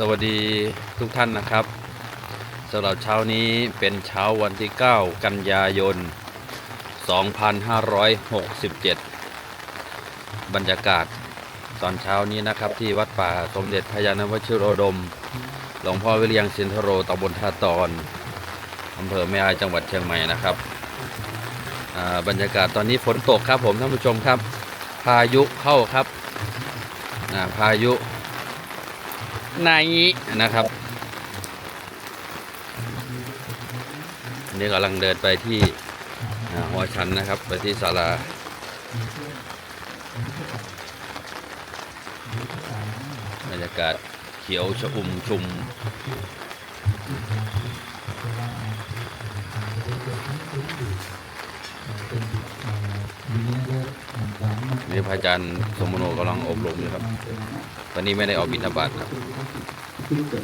สวัสดีทุกท่านนะครับสำหรับเช้านี้เป็นเช้าวันที่ 9 กันยายน 2567 บรรยากาศตอนเช้านี้นะครับ ที่วัดป่าสมเด็จพระยานวชิโรดม หลวงพ่อวิเลียงสินทโรตำบลท่าตอนอำเภอแม่อายจังหวัดเชียงใหม่นะครับบรรยากาศตอนนี้ฝนตกครับผมท่านผู้ชมครับ พายุเข้าครับพายุ นายนี้นะครับอันนี้กำลังเดินไปที่หัวชันนะครับ ไปที่ศาลาบรรยากาศเขียวชอุ่มชุมนี่พระอาจารย์สมโนกำลังอบรมอยู่ครับวันนี้ไม่ได้ออกบิณฑบาตครับ Pintar.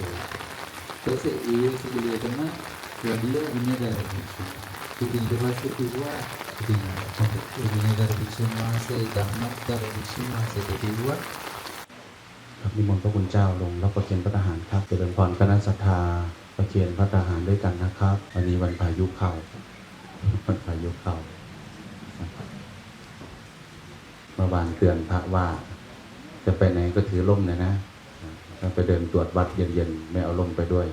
Entonces, ellos se le llama la vida viene de la religión. Tu pintura se tua, viene de la religión más, dhamma de la religión más, de tua. ครับนิมนต์พระคุณเจ้าลงรับประเคนพระทหารครับเจริญพรคณะศรัทธาประเคนพระทหารด้วยกันนะครับวันนี้วันพายุเข้าวันพายุเข้าเมื่อวานเตือนพระว่า จะไปไหนก็ถือร่มเลยนะ ไปเดินตรวจวัดเย็นๆไม่เอาร่มไปด้วย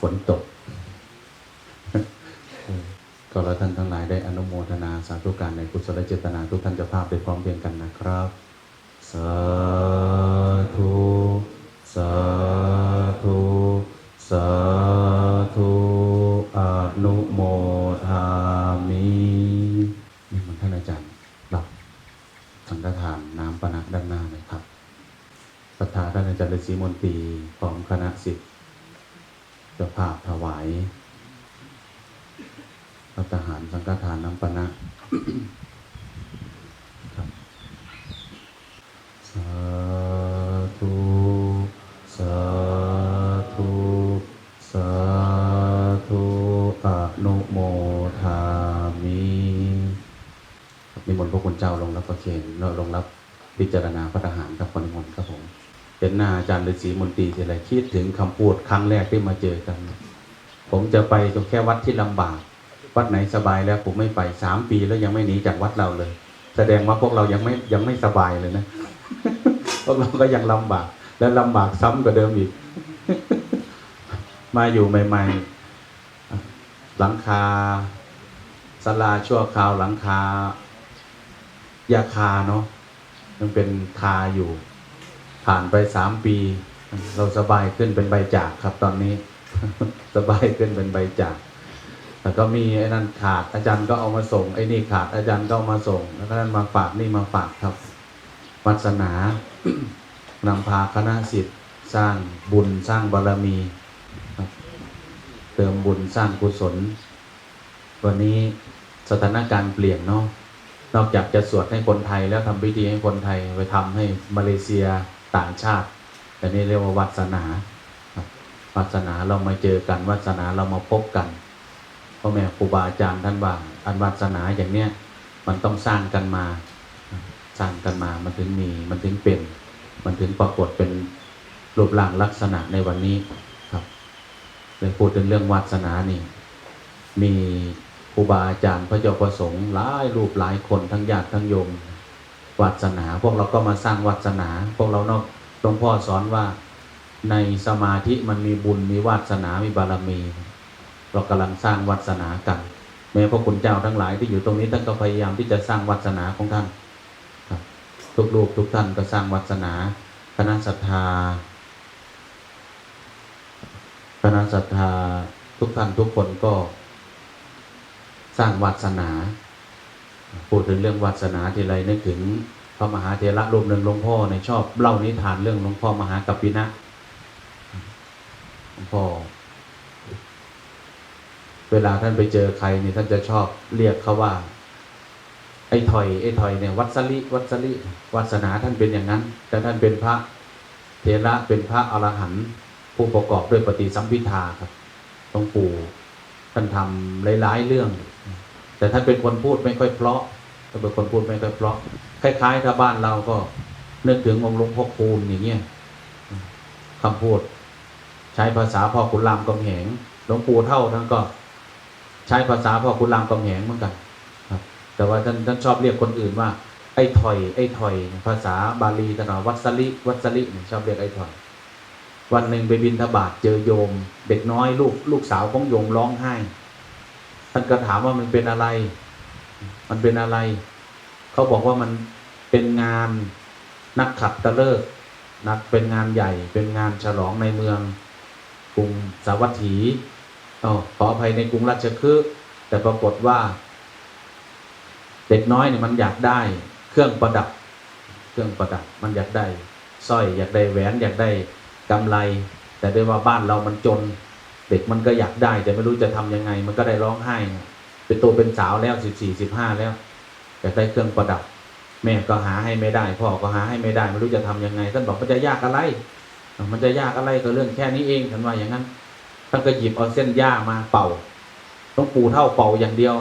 ฝนตก ก็แล้วท่านทั้งหลายได้อนุโมทนาสาธุการในกุศลเจตนาทุกท่านจะภาพได้พร้อมเพรียงกันนะครับ สาธุ สาธุ สาธุอนุโมทามินี่มันท่านอาจารย์รับสังฆทานน้ำปนะด้านหน้าเลยครับ ศรัทธาท่านอาจารย์ฤาษีมนตรีพร้อมคณะสิทธิ์จ้าภาพถวายพระทหารสังฆทานน้ำปนะครับสาธุสาธุสาธุอนุโมทามิครับนิมนต์พระคุณเจ้าลงรับประเคนแล้วลงรับพิจารณาพระทหารครับขอนิมนต์ครับผม เป็นหน้าอาจารย์ฤาษีมนตรีทีไรคิดถึงคำพูดครั้งแรกที่มาเจอกัน ผมจะไปตรงแค่วัดที่ลำบาก วัดไหนสบายแล้วผมไม่ไปสามปีแล้วยังไม่หนีจากวัดเราเลย แสดงว่าพวกเรายังไม่ยังไม่สบายเลยนะ พวกเราก็ยังลำบาก และลำบากซ้ำกว่าเดิมอีก มาอยู่ใหม่ๆ หลังคาสลาชั่วคราวหลังคายาคาเนาะยังเป็นคาอยู่ ผ่านไปสามปี เราสบายขึ้นเป็นใบจากครับตอนนี้ สบายขึ้นเป็นใบจากแต่ก็มีไอ้นั่นขาดอาจารย์ก็เอามาส่งไอ้นี่ขาดอาจารย์ก็เอามาส่ง แล้วก็นั่นมาฝากนี่มาฝากครับวัสนานำพาคณะสิทธิ์สร้างบุญสร้างบารมีเติมบุญสร้างกุศล วันนี้สถานการณ์เปลี่ยนเนาะนอกจากจะสวดให้คนไทยแล้วทำพิธีให้คนไทยไปทำให้มาเลเซีย ต่างชาติแต่นี่เรียกว่าวัสนาวัสนาเรามาเจอกันวัสนาเรามาพบกันพ่อแม่ครูบาอาจารย์ท่านว่า อันวัสนาอย่างเนี้ยมันต้องสร้างกันมา สร้างกันมามันถึงมีมันถึงเป็น มันถึงปรากฏเป็นรูปร่างลักษณะในวันนี้ครับเลยพูดถึงเรื่องวาสนานี่ มีครูบาอาจารย์พระเจ้าประสงค์หลายรูปหลายคนทั้งญาติทั้งโยม วาสนา พวกเราก็มาสร้างวาสนา พวกเรานอกหลวงพ่อสอนว่าในสมาธิมันมีบุญมีวาสนามีบารมี เรากำลังสร้างวาสนากันแม้พระคุณเจ้าทั้งหลายที่อยู่ตรงนี้ท่านก็พยายามที่จะสร้างวาสนาของท่านทุกลูกทุกท่านก็สร้างวัสนาคณะศรัทธาคณะศรัทธาทุกท่านทุกคนก็สร้างวัสนา พูดถึงเรื่องวัสนาทีไรนึกถึงพระมหาเถระรูปหนึ่งหลวงพ่อในชอบเล่านิทานเรื่องหลวงพ่อมหากัปปินะหลวงพ่อ เวลาท่านไปเจอใครเนี่ยท่านจะชอบเรียกเขาว่า ไอ้ถอยไอ้ถอยเนี่ยวัดสลิวัดสลิวัสนาท่านเป็นอย่างนั้น แต่ท่านเป็นพระเถระเป็นพระอรหันต์ผู้ประกอบด้วยปฏิสัมพิทาครับหลวงปู่ท่านทำหลายๆเรื่อง แต่ท่านเป็นคนพูดไม่ค่อยเพราะท่านเป็นคนพูดไม่ค่อยเพราะคล้ายๆถ้าบ้านเราก็นึกถึงองค์หลวงพ่อคูณอย่างเงี้ยคำพูด ใช้ภาษาพ่อขุนรามกำแหงหลวงปู่เท่าท่านก็ ใช้ภาษาพ่อขุนรามกำแหงเหมือนกันครับ แต่ว่าท่านท่านชอบเรียกคนอื่นว่า ไอ้ถอย ไอ้ถอย ภาษาบาลีท่านว่าวัสลิวัสลิเนี่ยชอบเรียกไอ้ถอย วันหนึ่งไปบินทบาทเจอโยม เด็กน้อยลูกลูกสาวของโยมร้องไห้านก็ถามว่ามันเป็นอะไร มันเป็นอะไร เขาบอกว่ามันเป็นงานนักขัดตะเลิกนักเป็นงานใหญ่ เป็นงานฉลองในเมืองกรุงสาวัตถีอ๋อขออภัยในกรุงราชคฤห์แต่ปรากฏว่า เด็กน้อยเนี่ยมันอยากได้เครื่องประดับ เครื่องประดับ มันอยากได้สร้อยอยากได้แหวนอยากได้กำไร แต่ด้วยว่าบ้านเรามันจน เด็กมันก็อยากได้ แต่ไม่รู้จะทำยังไง มันก็ได้ร้องไห้ เป็นตัวเป็นสาวแล้วสิบสี่สิบห้าแล้วอยากได้เครื่องประดับ แม่ก็หาให้ไม่ได้ พ่อก็หาให้ไม่ได้ ไม่รู้จะทำยังไงท่านบอกมันจะยากอะไร มันจะยากอะไรก็เรื่องแค่นี้เองท่านว่าอย่างนั้นท่านก็หยิบเอาเส้นหญ้ามาเป่า ต้องปูเท่าเป่าอย่างเดียว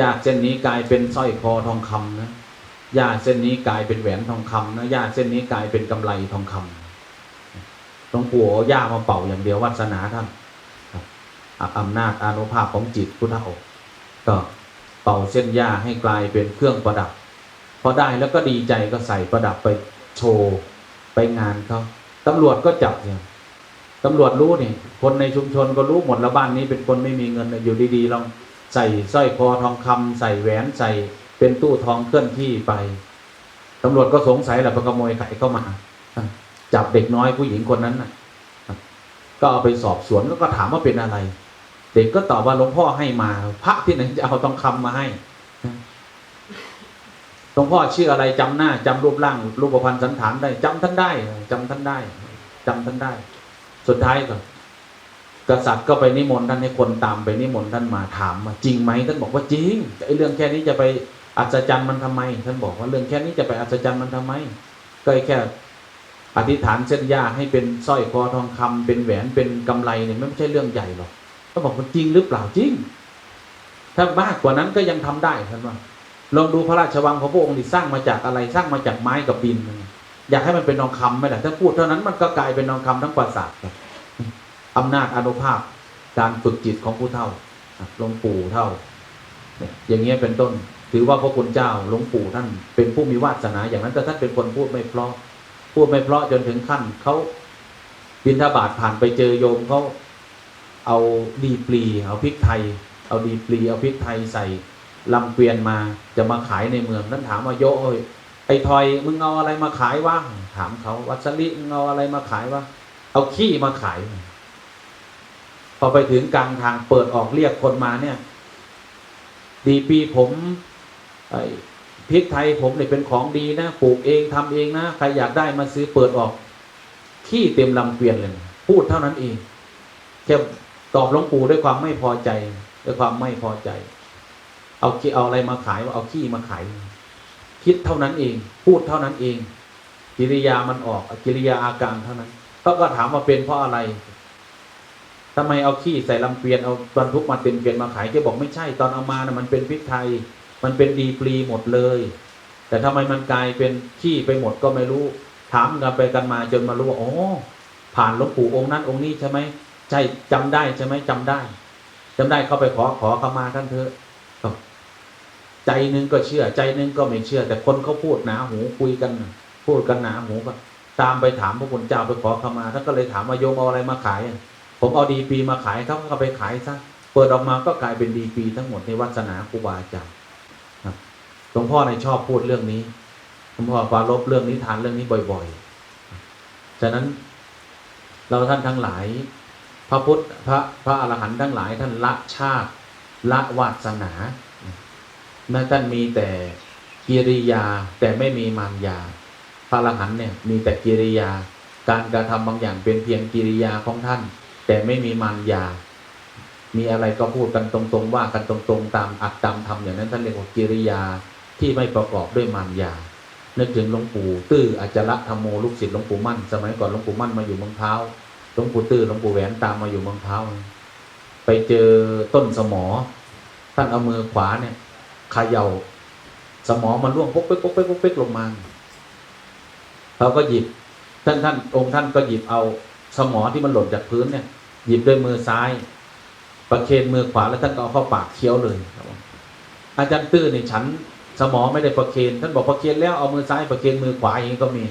จากเส้นนี้กลายเป็นสร้อยคอทองคำนะหญ้าเส้นนี้กลายเป็นแหวนทองคำนะหญ้าเส้นนี้กลายเป็นกำไรทองคำ หลวงปู่เอาหญ้ามาเป่าอย่างเดียววาสนาท่านอำนาจอานุภาพของจิตพุทธะก็เป่าเส้นหญ้าให้กลายเป็นเครื่องประดับ พอได้แล้วก็ดีใจก็ใส่ประดับไปโชว์ไปงานเขาตำรวจก็จับเนี่ยตำรวจรู้นี่คนในชุมชนก็รู้หมดแล้วบ้านนี้เป็นคนไม่มีเงินอยู่ดีๆลองใส่สร้อยคอทองคำใส่แหวนใส่เป็นตู้ทองเคลื่อนที่ไปตำรวจก็สงสัยแหละไปขโมยไข่เข้ามา จับเด็กน้อยผู้หญิงคนนั้นนะก็เอาไปสอบสวนแล้วก็ถามว่าเป็นอะไร เด็กก็ตอบว่าหลวงพ่อให้มา พระที่ไหนจะเอาทองคำมาให้หลวงพ่อชื่ออะไรจำหน้าจำรูปร่าง รูปพรรณสันฐานได้จำท่านได้จำท่านได้จำท่านได้ สุดท้ายก็กษัตริย์ก็ไปนิมนต์ท่านให้คนตามไปนิมนต์ท่านมาถามมาจริงไหมท่านบอกว่าจริงไอ้เรื่องแค่นี้จะไปอัศจรรย์มันทำไม ท่านบอกว่าเรื่องแค่นี้จะไปอัศจรรย์มันทำไม ก็แค่ อธิษฐานเส้นหญ้าให้เป็นสร้อยคอทองคำเป็นแหวนเป็นกำไรเนี่ยไม่ใช่เรื่องใหญ่หรอกก็บอกว่าจริงหรือเปล่าจริง ถ้ามากกว่านั้นก็ยังทำได้ท่านว่าลองดูพระราชวังของพระองค์นี่สร้างมาจากอะไรสร้างมาจากไม้กับดิน อยากให้มันเป็นทองคำไหมล่ะถ้าพูดเท่านั้นมันก็กลายเป็นทองคำทั้งปราสาทอำนาจอนุภาพการฝึกจิตของผู้เท่าหลวงปู่เท่าอย่างเงี้ยเป็นต้น ถือว่าพระคุณเจ้าหลวงปู่ท่านเป็นผู้มีวาสนาอย่างนั้นแต่ท่านเป็นคนพูดไม่เพราะ พูดไม่เพราะจนถึงขั้นเขาบินทบาทผ่านไปเจอโยมเขาเอาดีปลีเอาพริกไทย เอาดีปลีเอาพริกไทยใส่ลำเกวียนมาจะมาขายในเมืองนั้นถามว่าโย้ไอ้ทอยมึงเอาอะไรมาขายวะถามเขาวัสลิมึงเอาอะไรมาขายวะเอาขี้มาขาย พอไปถึงกลางทางเปิดออกเรียกคนมาเนี่ย ดีปีผมไอ พริกไทยผมเนี่ยเป็นของดีนะปลูกเองทำเองนะใครอยากได้มาซื้อเปิดออก ขี้เต็มลำเกวียนเลย พูดเท่านั้นเองแค่ตอบหลวงปู่ด้วยความไม่พอใจ ด้วยความไม่พอใจ เอาขี้เอาอะไรมาขายว่าเอาขี้มาขายคิดเท่านั้นเอง พูดเท่านั้นเอง กิริยามันออกกิริยาอาการเท่านั้นเขาก็ถามว่าเป็นเพราะอะไรทำไมเอาขี้ใส่ลำเกวียนเอาบรรทุกมาเต็มเกวียนมาขายแกบอกไม่ใช่ตอนเอามานะมันเป็นพริกไทย มันเป็นดีปลีหมดเลย แต่ทำไมมันกลายเป็นขี้ไปหมดก็ไม่รู้ ถามกันไปกันมาจนมารู้ว่าอ๋อผ่านหลวงปู่องค์นั้นองค์นี้ใช่ไหมใช่จำได้ใช่ไหมจำได้จำได้เข้าไปขอขอขมาท่านเถอะใจนึงก็เชื่อใจนึงก็ไม่เชื่อ แต่คนเขาพูดหนาหูคุยกัน พูดกันหนาหูก็ตามไปถามพระคุณเจ้าไปขอขมาท่านก็เลยถามว่าโยมเอาอะไรมาขาย ผมเอาดีปีมาขายเขาก็ไปขายซะเปิดออกมาก็กลายเป็นดีปีทั้งหมดในวัสนาครูบาอาจารย์ หลวงพ่อในชอบพูดเรื่องนี้หลวงพ่อปารบเรื่องนิทานเรื่องนี้บ่อยๆฉะนั้นเราท่านทั้งหลาย พระพุทธพระพระอรหันต์ทั้งหลายท่านละชาติละวาสนานั่นท่านมีแต่กิริยาแต่ไม่มีมารยา พระอรหันต์เนี่ยมีแต่กิริยา การกระทำบางอย่างเป็นเพียงกิริยาของท่าน แต่ไม่มีมารยา มีอะไรก็พูดกันตรงๆ ว่ากันตรงๆ ตามอัตตามธรรมอย่างนั้นท่านเรียกว่ากิริยา ที่ไม่ประกอบด้วยมารยา นึกถึงหลวงปู่ตื้ออาจระธรรมโมลูกศิษย์หลวงปู่มั่น สมัยก่อนหลวงปู่มั่นมาอยู่เมืองเท้าหลวงปู่ตื้อหลวงปู่แหวนตามมาอยู่เมืองเท้าไปเจอต้นสมอ ท่านเอามือขวาเนี่ยเขย่าสมอมันร่วงปุ๊กเป๊กปุ๊กเป๊กปุ๊กเป๊กลงมาเขาก็หยิบท่านท่านองค์ท่านก็หยิบเอาสมอที่มันหล่นจากพื้นเนี่ย หยิบด้วยมือซ้าย ประเคนมือขวาแล้วท่านก็เอาเข้าปากเคี้ยวเลยครับอาจารย์ตื้อในฉัน สมอไม่ได้ประเคนท่านบอกประเคนแล้วเอามือซ้ายประเคนมือขวาอย่างนี้ก็มี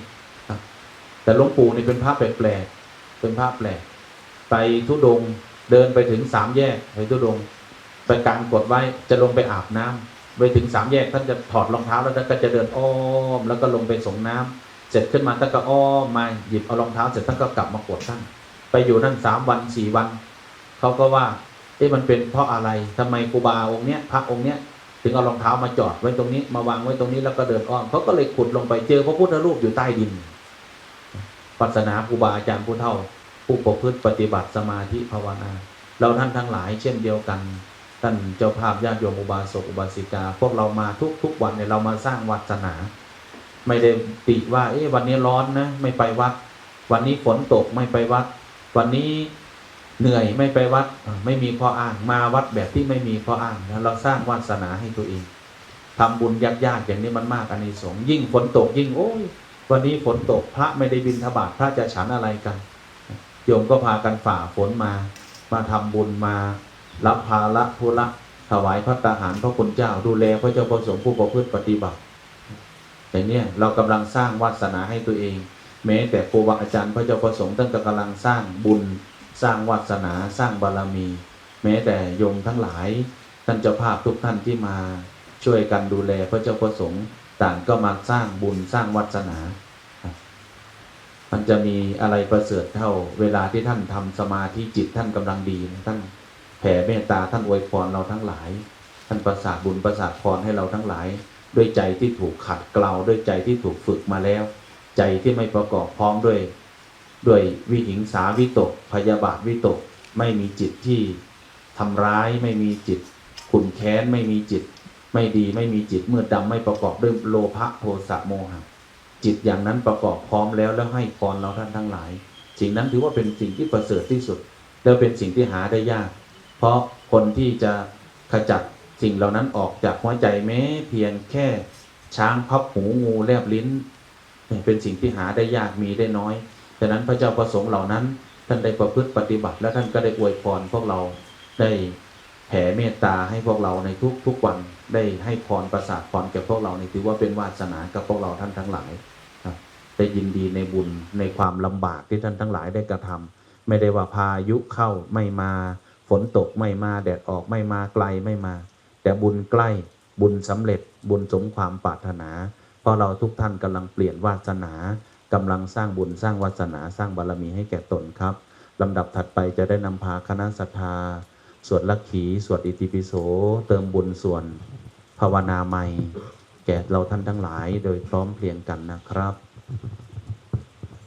แต่หลวงปู่นี่เป็นพระแปลกๆเป็นพระแปลก ไปทุดงเดินไปถึงสามแยกไปทุดงไปกางกดไว้จะลงไปอาบน้ำไปถึงสามแยกท่านจะถอดรองเท้าแล้วท่านก็จะเดินอ้อม แล้วก็ลงไปส่งน้ำเสร็จขึ้นมาท่านก็อ้อมมาหยิบเอารองเท้าเสร็จท่านก็กลับมากดท่านไปอยู่นั่นสามวันสี่วันเขาก็ว่าเอ๊ะมันเป็นเพราะอะไรทำไมครูบาองค์เนี้ยพระองค์เนี้ย ถึงเอารองเท้ามาจอดไว้ตรงนี้ มาวางไว้ตรงนี้แล้วก็เดินอ้อมเขาก็เลยขุดลงไปเจอพระพุทธรูปอยู่ใต้ดินปัสนาครูบาอาจารย์ผู้เท่า ผู้ประพฤติปฏิบัติสมาธิภาวนา เราท่านทั้งหลายเช่นเดียวกัน ท่านเจ้าภาพญาติโยมอุบาสกอุบาสิกา พวกเรามาทุกทุกวันเนี่ยเรามาสร้างวัดศาสนา ไม่ได้ติว่า เอ๊ะวันนี้ร้อนนะ ไม่ไปวัด วันนี้ฝนตกไม่ไปวัด วันนี้ เหนื่อยไม่ไปวัดไม่มีข้ออ้างมาวัดแบบที่ไม่มีข้ออ้างนะเราสร้างวาสนาให้ตัวเองทำบุญยากๆอย่างนี้มันมากอานิสงส์ยิ่งฝนตกยิ่งโอ้ยวันนี้ฝนตกพระไม่ได้บินทบาทพระจะฉันอะไรกันโยมก็พากันฝ่าฝนมา มาทำบุญมารับภาระธุระถวายพระตาหารพระคุณเจ้าดูแลพระเจ้าประสงค์ผู้ประพฤติปฏิบัติแต่เนี่ยเรากำลังสร้างวาสนาให้ตัวเอง แม้แต่ครูบาอาจารย์พระเจ้าประสงค์ท่านก็กำลังสร้างบุญ สร้างวาสนาสร้างบารมี แม้แต่โยมทั้งหลาย ท่านเจ้าภาพทุกท่านที่มา ช่วยกันดูแลพระเจ้าประสงค์ต่างก็มาสร้างบุญสร้างวาสนา มันจะมีอะไรประเสริฐเท่า เวลาที่ท่านทำสมาธิจิตท่านกำลังดีท่านแผ่เมตตาท่านอวยพรเราทั้งหลาย ท่านประสาทบุญประสาทพรให้เราทั้งหลาย ด้วยใจที่ถูกขัดเกลาด้วยใจที่ถูกฝึกมาแล้ว ใจที่ไม่ประกอบพร้อมด้วย ด้วยวิหิงสาวิตก พยาบาทวิตก ไม่มีจิตที่ทำร้าย ไม่มีจิตขุนแค้น ไม่มีจิต ไม่ดี ไม่มีจิตเมืดดำไม่ประกอบด้วยโลภะโทสะโมหะ จิตอย่างนั้นประกอบพร้อมแล้วแล้วให้พรเราท่านทั้งหลาย สิ่งนั้นถือว่าเป็นสิ่งที่ประเสริฐที่สุด แล้วเป็นสิ่งที่หาได้ยาก เพราะคนที่จะขจัดสิ่งเหล่านั้นออกจากหัวใจแม้เพียงแค่ช้างพับหูงูแลบลิ้น เป็นสิ่งที่หาได้ยากมีได้น้อย ฉะนั้นพระเจ้าประสงค์เหล่านั้น ท่านได้ประพฤติปฏิบัติ และท่านก็ได้อวยพรพวกเราได้แผ่เมตตาให้พวกเราในทุกทุกวันได้ให้พรประสาทพรแก่พวกเรานี่ถือว่าเป็นวาสนากับพวกเราท่านทั้งหลายได้ยินดีในบุญในความลำบากที่ท่านทั้งหลายได้กระทำไม่ได้ว่าพายุเข้าไม่มาฝนตกไม่มาแดดออกไม่มาไกลไม่มา แต่บุญใกล้บุญสำเร็จบุญสมความปรารถนา เพราะเราทุกท่านกำลังเปลี่ยนวาสนา กำลังสร้างบุญสร้างวาสนาสร้างบารมีให้แก่ตนครับลำดับถัดไปจะได้นำพาคณะศรัทธาสวดลักขีสวดอิติปิโส เติมบุญส่วนภาวนาใหม่ แก่เราท่านทั้งหลายโดยพร้อมเพรียงกันนะครับ